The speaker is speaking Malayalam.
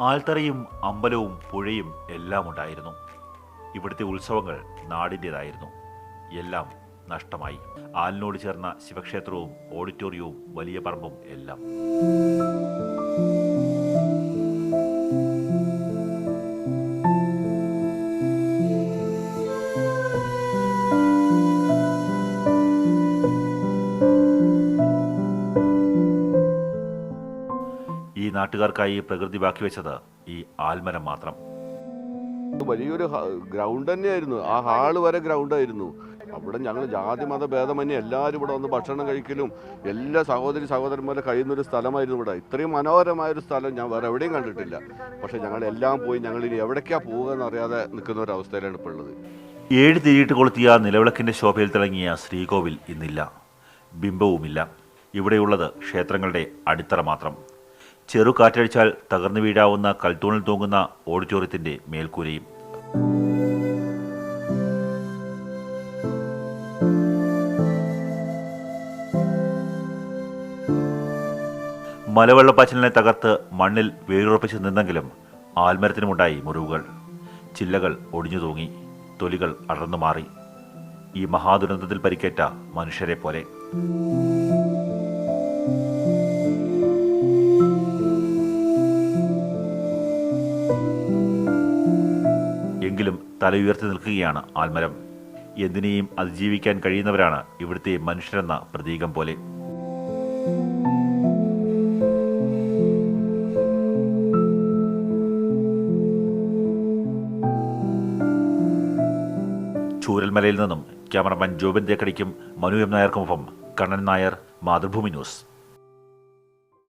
ആൽത്തറയും അമ്പലവും പുഴയും എല്ലാം ഉണ്ടായിരുന്നു. ഇവിടുത്തെ ഉത്സവങ്ങൾ നാടിന്റെതായിരുന്നു എല്ലാം നഷ്ടമായി. ആലിനോട് ചേർന്ന ശിവക്ഷേത്രവും ഓഡിറ്റോറിയവും വലിയ പറമ്പും എല്ലാം. ഈ നാട്ടുകാർക്കായി പ്രകൃതി ബാക്കി വെച്ചത് ഈ ആൽമരം മാത്രം. വലിയൊരു ഗ്രൗണ്ട് തന്നെയായിരുന്നു. ആ ഹാൾ വരെ ഗ്രൗണ്ട് ആയിരുന്നു. അവിടെ ഞങ്ങൾ ജാതി മത ഭേദമന്യേ എല്ലാവരും ഇവിടെ വന്ന് ഭക്ഷണം കഴിക്കലും എല്ലാ സഹോദരി സഹോദരന്മാരെ കഴിയുന്ന ഒരു സ്ഥലമായിരുന്നു ഇവിടെ. ഇത്രയും മനോഹരമായ ഒരു സ്ഥലം ഞാൻ വേറെ എവിടെയും കണ്ടിട്ടില്ല. പക്ഷെ ഞങ്ങൾ എല്ലാം പോയി ഞങ്ങൾ ഇനി എവിടേക്കാ പോവുക എന്നറിയാതെ നിൽക്കുന്ന ഒരു അവസ്ഥയിലാണ് ഇപ്പോൾ ഉള്ളത്. ഏഴ് തിരിയിട്ട് കൊളുത്തിയ നിലവിളക്കിന്റെ ശോഭയിൽ തിളങ്ങിയ ശ്രീകോവിൽ ഇന്നില്ല. ബിംബവുമില്ല. ഇവിടെയുള്ളത് ക്ഷേത്രങ്ങളുടെ അടിത്തറ മാത്രം. ചെറു കാറ്റടിച്ചാൽ തകർന്നു വീഴാവുന്ന കൽത്തൂണിൽ തൂങ്ങുന്ന ഓഡിറ്റോറിയത്തിന്റെ മേൽക്കൂരയും. മലവെള്ളപ്പാച്ചിലിനെ തകർത്ത് മണ്ണിൽ വേരുറപ്പിച്ച് നിന്നെങ്കിലും ആൽമരത്തിനുമുണ്ടായി മുറിവുകൾ. ചില്ലകൾ ഒടിഞ്ഞു തൂങ്ങി തൊലികൾ അടർന്നു മാറി. ഈ മഹാദുരന്തത്തിൽ പരിക്കേറ്റ മനുഷ്യരെ പോലെ. എങ്കിലും തലയുയർത്തി നിൽക്കുകയാണ് ആൽമരം. എന്തിനേയും അതിജീവിക്കാൻ കഴിയുന്നവരാണ് ഇവിടുത്തെ മനുഷ്യരെന്ന പ്രതീകം പോലെ. ചൂരൽമലയിൽ നിന്നും ക്യാമറമാൻ ജോബിൻ തേക്കടിക്കും മനു എം നായർക്കുമൊപ്പം കണ്ണൻ നായർ മാതൃഭൂമി ന്യൂസ്.